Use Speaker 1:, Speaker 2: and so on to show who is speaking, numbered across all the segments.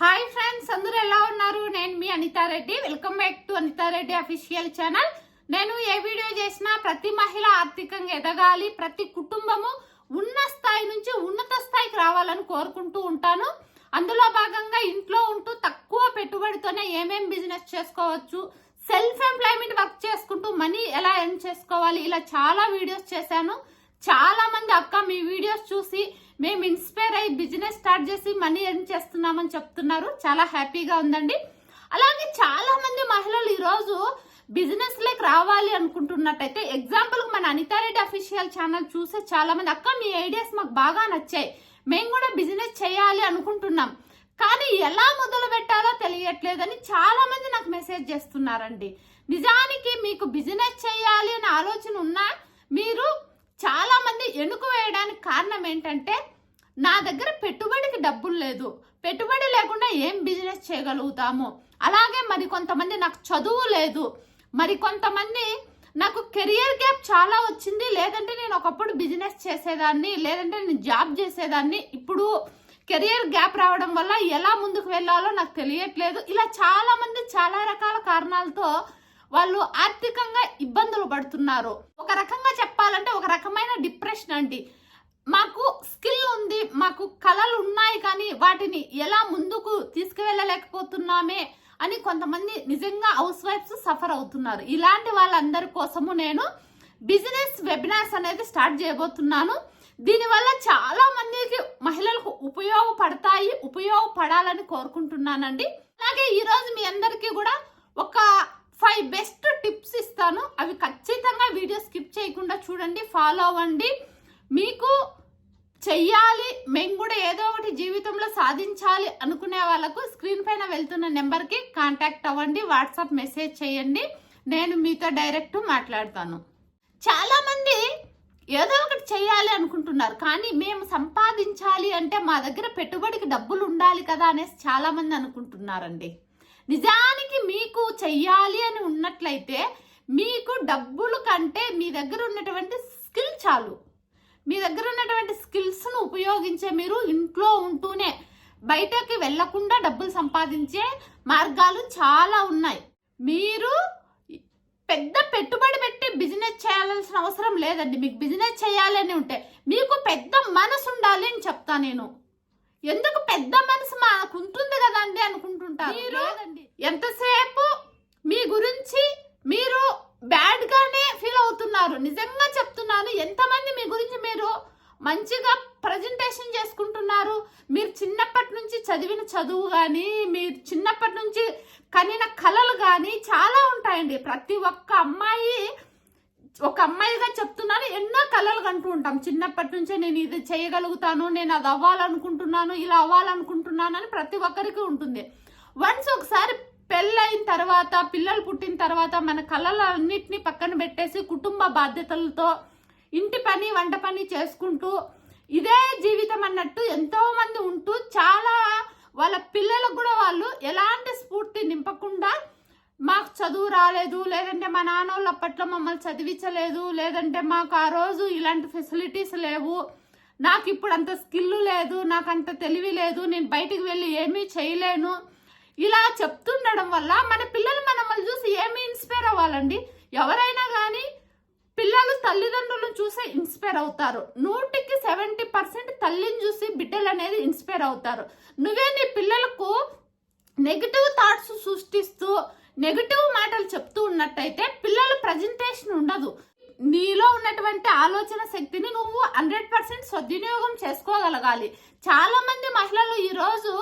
Speaker 1: Hi friends అందరూ ఎలా ఉన్నారు? నేను మీ Anitha Reddy welcome back to Anitha Reddy official channel నేను ఏ వీడియో చేసినా ప్రతి మహిళ ఆర్థికంగా ఎదగాలి. ప్రతి కుటుంబము ఉన్న స్థాయి నుంచి ఉన్నత స్థాయికి రావాలని కోరుకుంటూ ఉంటాను. అందులో భాగంగా ఇంట్లో ఉంటూ తక్కువ పెట్టుబడితోనే ఏమేం బిజినెస్ చేసుకోవచ్చు సెల్ఫ్ ఎంప్లాయ్మెంట్ వర్క్ చేసుకుంటూ మనీ ఎలా ఎర్న్ చేసుకోవాలి ఇలా చాలా వీడియోస్ చేశాను. చాలా మంది అక్క మీ వీడియోస్ చూసి మేము ఇన్స్పైర్ అయ్యి బిజినెస్ స్టార్ట్ చేసి మనీ ఎర్న్ చేస్తున్నామని చెప్తున్నారు. చాలా హ్యాపీగా ఉందండి. అలాగే చాలా మంది మహిళలు ఈరోజు బిజినెస్ లకి రావాలి అనుకుంటున్నట్టయితే ఎగ్జాంపుల్ మన అనితారెడ్డి అఫీషియల్ ఛానల్ చూసే చాలా మంది అక్క మీ ఐడియాస్ మాకు బాగా నచ్చాయి. మేము కూడా బిజినెస్ చేయాలి అనుకుంటున్నాం. కానీ ఎలా మొదలు పెట్టాలో తెలియట్లేదని చాలా మంది నాకు మెసేజ్ చేస్తున్నారండి. నిజానికి మీకు బిజినెస్ చేయాలి అనే ఆలోచన ఉన్నా మీరు చాలామంది ఎనుకు వేయడానికి కారణం ఏంటంటే నా దగ్గర పెట్టుబడికి డబ్బులు లేదు. పెట్టుబడి లేకుండా ఏం బిజినెస్ చేయగలుగుతాము? అలాగే మరి కొంతమంది నాకు చదువు లేదు. మరి కొంతమంది నాకు కెరియర్ గ్యాప్ చాలా వచ్చింది. లేదంటే నేను ఒకప్పుడు బిజినెస్ చేసేదాన్ని లేదంటే నేను జాబ్ చేసేదాన్ని. ఇప్పుడు కెరియర్ గ్యాప్ రావడం వల్ల ఎలా ముందుకు వెళ్ళాలో నాకు తెలియట్లేదు. ఇలా చాలా మంది చాలా రకాల కారణాలతో వాళ్ళు ఆర్థికంగా ఇబ్బందులు పడుతున్నారు. ఒక రకంగా చెప్పాలంటే ఒక రకమైన డిప్రెషన్ అండి. మాకు స్కిల్ ఉంది మాకు కళలు ఉన్నాయి కానీ వాటిని ఎలా ముందుకు తీసుకువెళ్ళలేకపోతున్నామే అని కొంతమంది నిజంగా హౌస్ వైఫ్స్ సఫర్ అవుతున్నారు. ఇలాంటి వాళ్ళందరి కోసము నేను బిజినెస్ వెబినార్స్ అనేది స్టార్ట్ చేయబోతున్నాను. దీనివల్ల చాలా మందికి మహిళలకు ఉపయోగపడతాయి ఉపయోగపడాలని కోరుకుంటున్నానండి. అలాగే ఈరోజు మీ అందరికీ కూడా ఒక ఫైవ్ బెస్ట్ టిప్స్ ఇస్తాను. అవి ఖచ్చితంగా వీడియో స్కిప్ చేయకుండా చూడండి ఫాలో అవ్వండి. మీకు చెయ్యాలి మేము కూడా ఏదో ఒకటి జీవితంలో సాధించాలి అనుకునే వాళ్ళకు స్క్రీన్ పైన వెళ్తున్న నెంబర్కి కాంటాక్ట్ అవ్వండి వాట్సాప్ మెసేజ్ చేయండి. నేను మీతో డైరెక్ట్ మాట్లాడతాను. చాలామంది ఏదో ఒకటి చేయాలి అనుకుంటున్నారు కానీ మేము సంపాదించాలి అంటే మా దగ్గర పెట్టుబడికి డబ్బులు ఉండాలి కదా అనేసి చాలామంది అనుకుంటున్నారండి. నిజానికి మీకు చెయ్యాలి అని ఉన్నట్లయితే మీకు డబ్బులు కంటే మీ దగ్గర ఉన్నటువంటి స్కిల్ చాలు. మీ దగ్గర ఉన్నటువంటి స్కిల్స్ను ఉపయోగించే మీరు ఇంట్లో ఉంటూనే బయటకి వెళ్ళకుండా డబ్బులు సంపాదించే మార్గాలు చాలా ఉన్నాయి. మీరు పెద్ద పెట్టుబడి పెట్టి బిజినెస్ చేయాల్సిన అవసరం లేదండి. మీకు బిజినెస్ చేయాలని ఉంటే మీకు పెద్ద మనసు ఉండాలి అని చెప్తా నేను. ఎందుకు పెద్ద మనసు మాకు ఉంటుంది కదండి అనుకుంటుంటారు? ఎంతసేపు మీ గురించి మీరు బ్యాడ్గానే ఫీల్ అవుతున్నారు? నిజంగా చెప్తున్నాను ఎంతమంది మీ గురించి మీరు మంచిగా ప్రజెంటేషన్ చేసుకుంటున్నారు? మీరు చిన్నప్పటి నుంచి చదివిన చదువు కానీ మీరు చిన్నప్పటి నుంచి కనిన కళలు కానీ చాలా ఉంటాయండి. ప్రతి ఒక్క అమ్మాయి ఒక అమ్మాయిగా చెప్తున్నాను ఎన్నో కళలు కంటూ ఉంటాం. చిన్నప్పటి నుంచే నేను ఇది చేయగలుగుతాను నేను అది అవ్వాలనుకుంటున్నాను ఇలా అవ్వాలనుకుంటున్నాను అని ప్రతి ఒక్కరికి ఉంటుంది. వన్స్ ఒకసారి పెళ్ళైన తర్వాత పిల్లలు పుట్టిన తర్వాత మన కళలన్నిటిని పక్కన పెట్టేసి కుటుంబ బాధ్యతలతో ఇంటి పని వంట పని చేసుకుంటూ ఇదే జీవితం అన్నట్టు ఎంతోమంది ఉంటూ చాలా వాళ్ళ పిల్లలకు కూడా వాళ్ళు ఎలాంటి స్ఫూర్తి నింపకుండా మాకు చదువు రాలేదు లేదంటే మా నాన్న వాళ్ళ అప్పట్లో మమ్మల్ని చదివించలేదు లేదంటే మాకు ఆ రోజు ఇలాంటి ఫెసిలిటీస్ లేవు నాకు ఇప్పుడు అంత స్కిల్ లేదు నాకు అంత తెలివి లేదు నేను బయటికి వెళ్ళి ఏమీ చేయలేను. ఇలా చెప్తుండడం వల్ల మన పిల్లలు మనల్ని చూసి ఏమి ఇన్స్పైర్ అవ్వాలండి? ఎవరైనా కానీ పిల్లలు తల్లిదండ్రులను చూసే ఇన్స్పైర్ అవుతారు. నూటికి సెవెంటీ పర్సెంట్ తల్లిని చూసి బిడ్డలు అనేది ఇన్స్పైర్ అవుతారు. నువ్వే నీ పిల్లలకు నెగిటివ్ థాట్స్ సృష్టిస్తూ నెగిటివ్ మాటలు చెప్తూ ఉన్నట్టయితే పిల్లల ప్రజెంటేషన్ ఉండదు. నీలో ఉన్నటువంటి ఆలోచన శక్తిని నువ్వు హండ్రెడ్ పర్సెంట్ సద్వినియోగం చేసుకోగలగాలి. చాలా మంది మహిళలు ఈరోజు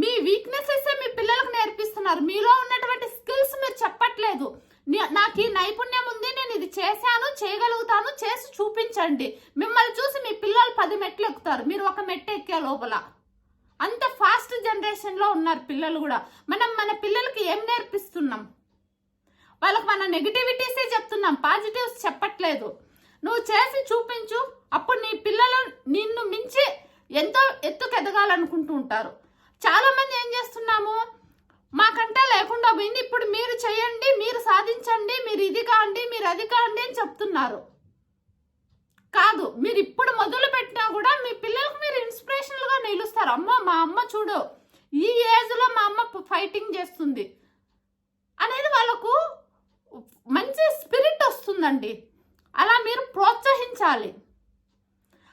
Speaker 1: మీ వీక్నెసెస్ మీ పిల్లలకు నేర్పిస్తున్నారు. మీలో ఉన్నటువంటి స్కిల్స్ మీరు చెప్పట్లేదు. నాకు ఈ నైపుణ్యం ఉంది నేను ఇది చేశాను చేయగలుగుతాను చేసి చూపించండి. మిమ్మల్ని చూసి మీ పిల్లలు పది మెట్లు ఎక్కుతారు. మీరు ఒక మెట్టు ఎక్కే లోపల. అంత ఫాస్ట్ జనరేషన్లో ఉన్నారు పిల్లలు కూడా. మనం మన పిల్లలకి ఏం నేర్పిస్తున్నాం? వాళ్ళకి మన నెగిటివిటీసే చెప్తున్నాం. పాజిటివ్స్ చెప్పట్లేదు. నువ్వు చేసి చూపించు. అప్పుడు నీ పిల్లలు నిన్ను మించి ఎంతో ఎత్తుకు ఎదగాలనుకుంటూ ఉంటారు. చాలా మంది ఏం చేస్తున్నాము? మాకంటే లేకుండా పోయింది. ఇప్పుడు మీరు చేయండి మీరు సాధించండి మీరు ఇది కాండి మీరు అది కాండి అని చెప్తున్నారు. కాదు మీరు ఇప్పుడు మొదలు పెట్టినా కూడా మీ పిల్లలకు మీరు ఇన్స్పిరేషనల్గా నిలుస్తారు. అమ్మ మా అమ్మ చూడు ఈ ఏజ్లో మా అమ్మ ఫైటింగ్ చేస్తుంది. అనేది వాళ్ళకు మంచి స్పిరిట్ వస్తుందండి. అలా మీరు ప్రోత్సహించాలి.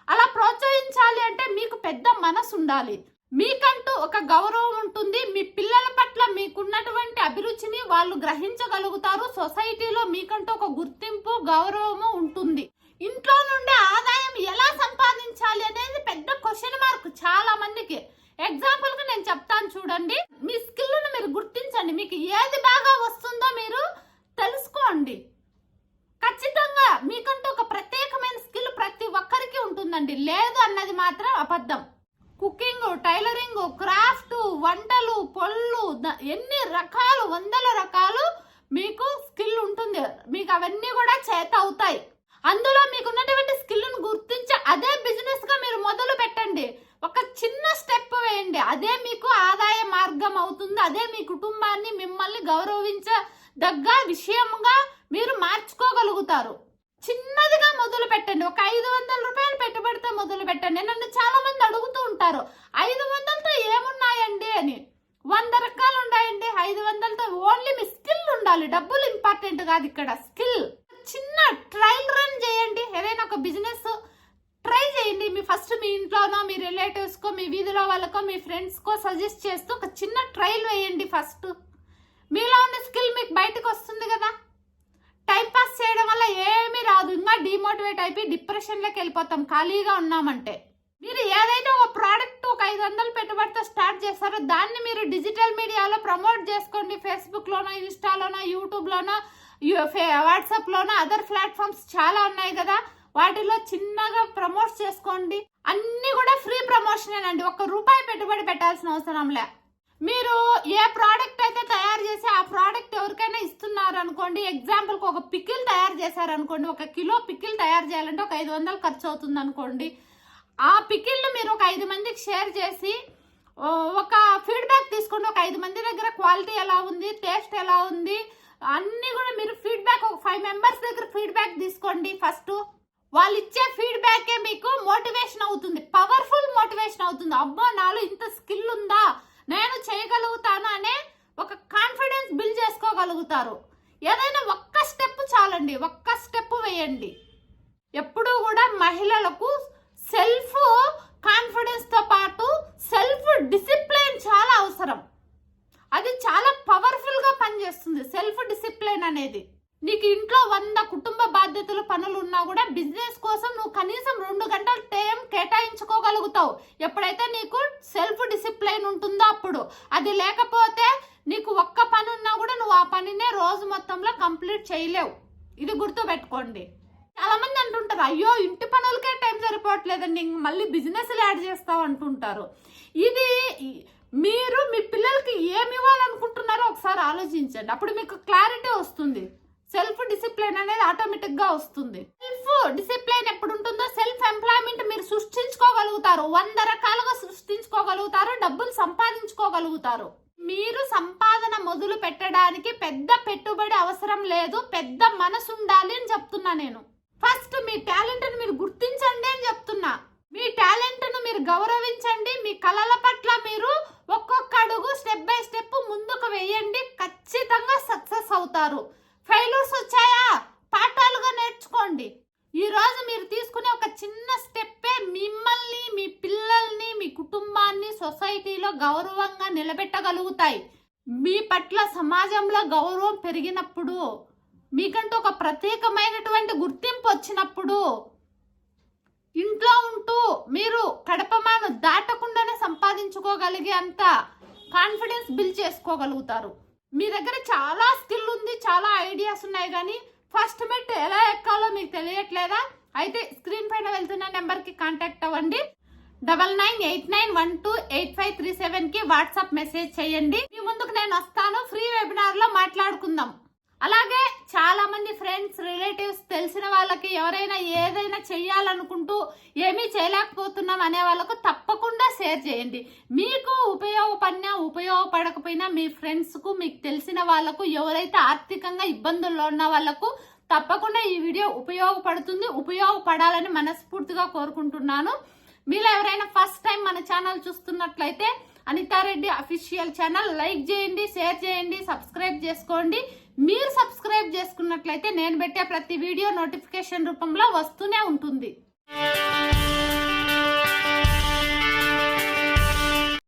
Speaker 1: అలా ప్రోత్సహించాలి అంటే మీకు పెద్ద మనసు ఉండాలి. మీకంటూ ఒక గౌరవం ఉంటుంది. మీ పిల్లల పట్ల మీకున్నటువంటి అభిరుచిని వాళ్ళు గ్రహించగలుగుతారు. సొసైటీలో మీకంటూ ఒక గుర్తింపు గౌరవము ఉంటుంది. ఇంట్లో నుండి ఆదాయం ఎలా సంపాదించాలి అనేది పెద్ద క్వశ్చన్ మార్క్ చాలా మందికి. ఎగ్జాంపుల్గా నేను చెప్తాను చూడండి. మీ స్కిల్ను మీరు గుర్తించండి. మీకు ఏది బాగా వస్తుంది మీరు తెలుసుకోండి ఖచ్చితంగా మీకంటూ ఒక ప్రత్యేకమైన స్కిల్ ప్రతి ఒక్కరికి ఉంటుందండి లేదు అన్నది మాత్రం అబద్ధం కుకింగ్ టైలరింగ్ క్రాఫ్ట్ పళ్ళు ఎన్ని రకాలు వందల రకాలు మీకు స్కిల్ ఉంటుంది. మీకు అవన్నీ కూడా చేత అవుతాయి. అందులో మీకు ఉన్నటువంటి స్కిల్ను గుర్తించి అదే బిజినెస్గా మీరు మొదలు పెట్టండి. ఒక చిన్న స్టెప్ వేయండి. అదే మీకు ఆదాయ మార్గం అవుతుంది. అదే మీ కుటుంబాన్ని మిమ్మల్ని గౌరవించదగ్గ విషయంగా మీరు మార్చుకోగలుగుతారు. చిన్నదిగా మొదలు పెట్టండి. ఒక ఐదు వందల రూపాయలు పెట్టుబడితో మొదలు పెట్టండి. నన్ను చాలా మంది అడుగుతూ ఉంటారు ఐదు వందలతో ఏమున్నాయండి? అని. వంద రకాలు ఉన్నాయండి ఐదు వందలతో ఓన్లీ మీ స్కిల్ ఉండాలి. డబ్బులు ఇంపార్టెంట్ కాదు ఇక్కడ. స్కిల్. చిన్న ట్రయల్ రన్ చేయండి. ఏదైనా ఒక బిజినెస్ ట్రై చేయండి. మీ ఫస్ట్ మీ ఇంట్లోనో మీ రిలేటివ్స్కో మీ వీధిలో వాళ్ళకో మీ ఫ్రెండ్స్కో సజెస్ట్ చేస్తూ ఒక చిన్న ట్రయల్ వేయండి ఫస్ట్. మీలో ఉన్న స్కిల్ మీకు బయటకు వస్తుంది కదా. టైంపాస్ చేయడం వల్ల ఏమీ రాదు. ఇంకా డిమోటివేట్ అయిపోయి డిప్రెషన్లోకి వెళ్ళిపోతాం. ఖాళీగా ఉన్నామంటే. మీరు ఏదైతే ఒక ప్రోడక్ట్ ఒక ఐదు వందలు చేస్తారో దాన్ని మీరు డిజిటల్ మీడియాలో ప్రమోట్ చేసుకోండి. ఫేస్బుక్లోనో ఇన్స్టాలోనో యూట్యూబ్లోనో వాట్సాప్లోనో అదర్ ప్లాట్ఫామ్స్ చాలా ఉన్నాయి కదా. వాటిలో చిన్నగా ప్రమోట్ చేసుకోండి. అన్నీ కూడా ఫ్రీ ప్రమోషనేనండి ఒక్క రూపాయి పెట్టుబడి పెట్టాల్సిన అవసరం లే. మీరు ఏ ప్రోడక్ట్ అయితే తయారు చేసి ఆ ప్రోడక్ట్ ఎవరికైనా ఇస్తున్నారు అనుకోండి ఎగ్జాంపుల్కి ఒక పికిల్ తయారు చేశారు అనుకోండి ఒక కిలో పికిల్ తయారు చేయాలంటే ఒక ఐదు వందలు ఖర్చు అవుతుంది అనుకోండి. ఆ పికిల్ను మీరు ఒక ఐదు మందికి షేర్ చేసి ఒక ఫీడ్బ్యాక్ తీసుకోండి. ఒక ఐదు మంది దగ్గర క్వాలిటీ ఎలా ఉంది టేస్ట్ ఎలా ఉంది అన్నీ కూడా మీరు ఫీడ్బ్యాక్ ఒక ఫైవ్ మెంబర్స్ దగ్గర ఫీడ్బ్యాక్ తీసుకోండి ఫస్ట్ వాళ్ళు ఇచ్చే ఫీడ్బ్యాకే మీకు మోటివేషన్ అవుతుంది పవర్ఫుల్ మోటివేషన్ అవుతుంది. అబ్బా నాలో ఇంత స్కిల్ ఉందా? నేను చేయగలుగుతాను అనే ఒక కాన్ఫిడెన్స్ బిల్డ్ చేసుకోగలుగుతారు. ఏదైనా ఒక్క స్టెప్ చాలండి ఒక్క స్టెప్ వేయండి. ఎప్పుడూ కూడా మహిళలకు సెల్ఫ్ కాన్ఫిడెన్స్తో పాటు సెల్ఫ్ డిసిప్లిన్ చాలా అవసరం అది చాలా పవర్ఫుల్గా పనిచేస్తుంది సెల్ఫ్ డిసిప్లిన్ అనేది నీకు ఇంట్లో వంద కుటుంబ బాధ్యతలు పనులు ఉన్నా కూడా బిజినెస్ కోసం నువ్వు కనీసం రెండు గంటల టైం కేటాయించుకోగలుగుతావు ఎప్పుడైతే నీకు సెల్ఫ్ డిసిప్లైన్ ఉంటుందో అప్పుడు. అది లేకపోతే నీకు ఒక్క పని ఉన్నా కూడా నువ్వు ఆ పనినే రోజు మొత్తంలో కంప్లీట్ చేయలేవు. ఇది గుర్తు పెట్టుకోండి చాలా మంది అంటుంటారు అయ్యో ఇంటి పనులకే టైం సరిపోవట్లేదండి మళ్ళీ బిజినెస్ యాడ్ చేస్తావు అంటుంటారు. ఇది మీరు మీ పిల్లలకి ఏమి ఇవ్వాలనుకుంటున్నారో ఒకసారి ఆలోచించండి. అప్పుడు మీకు క్లారిటీ వస్తుంది. సెల్ఫ్ డిసిప్లిన్ అనేది ఆటోమేటిక్గా వస్తుంది. సెల్ఫ్ డిసిప్లిన్ ఎప్పుడు ఉంటుందో సెల్ఫ్ ఎంప్లాయ్మెంట్ మీరు సృష్టించుకోగలుగుతారు. వంద రకాలుగా సృష్టించుకోగలుగుతారు డబ్బులు సంపాదించుకోగలుగుతారు. మీరు సంపాదన మొదలు పెట్టడానికి పెద్ద పెట్టుబడి అవసరం లేదు పెద్ద మనసు ఉండాలి అని చెప్తున్నా నేను. ఫస్ట్ మీ టాలెంట్ని మీరు గుర్తించండి అని చెప్తున్నా మీ టాలెంట్ను మీరు గౌరవించండి మీ కళల పట్ల మీరు ఒక్కొక్క అడుగు స్టెప్ బై స్టెప్ ముందుకు వేయండి ఖచ్చితంగా సక్సెస్ అవుతారు ఫెయిల్యూర్స్ వచ్చాయా పాఠాలుగా నేర్చుకోండి ఈ రోజు మీరు తీసుకునే ఒక చిన్న స్టెప్పే మిమ్మల్ని మీ పిల్లల్ని మీ కుటుంబాన్ని సొసైటీలో గౌరవంగా నిలబెట్టగలుగుతాయి. మీ పట్ల సమాజంలో గౌరవం పెరిగినప్పుడు మీకంటూ ఒక ప్రత్యేకమైనటువంటి గుర్తింపు వచ్చినప్పుడు ఇంట్లో ఉంటూ మీరు కడపమాను దాటకుండానే సంపాదించుకోగలిగే అంత కాన్ఫిడెన్స్ బిల్డ్ చేసుకోగలుగుతారు. మీ దగ్గర చాలా స్కిల్ ఉంది చాలా ఐడియాస్ ఉన్నాయి కానీ ఫస్ట్ మెట్ ఎలా ఎక్కాలో మీకు తెలియట్లేదా? అయితే స్క్రీన్ పైన వెళ్తున్న నెంబర్కి కాంటాక్ట్ అవ్వండి. Double nine eight nine one two eight five three సెవెన్కి వాట్సాప్ మెసేజ్ చేయండి. మీ ముందుకు నేను వస్తాను. ఫ్రీ వెబినార్లో మాట్లాడుకుందాం. అలాగే చాలా మంది ఫ్రెండ్స్ రిలేటివ్స్ తెలిసిన వాళ్ళకి ఎవరైనా ఏదైనా చేయాలనుకుంటూ ఏమీ చేయలేకపోతున్నాం అనే వాళ్ళకు తప్పకుండా షేర్ చేయండి. మీకు ఉపయోగపడినా ఉపయోగపడకపోయినా మీ ఫ్రెండ్స్కు మీకు తెలిసిన వాళ్ళకు ఎవరైతే ఆర్థికంగా ఇబ్బందుల్లో ఉన్న వాళ్ళకు తప్పకుండా ఈ వీడియో ఉపయోగపడుతుంది ఉపయోగపడాలని మనస్ఫూర్తిగా కోరుకుంటున్నాను. మీలో ఎవరైనా ఫస్ట్ టైం మన ఛానల్ చూస్తున్నట్లయితే అనితారెడ్డి అఫీషియల్ ఛానల్ లైక్ చేయండి షేర్ చేయండి సబ్స్క్రైబ్ చేసుకోండి. మీరు సబ్స్క్రైబ్ చేసుకున్నట్లయితే నేను పెట్టే ప్రతి వీడియో నోటిఫికేషన్ రూపంలో వస్తూనే ఉంటుంది.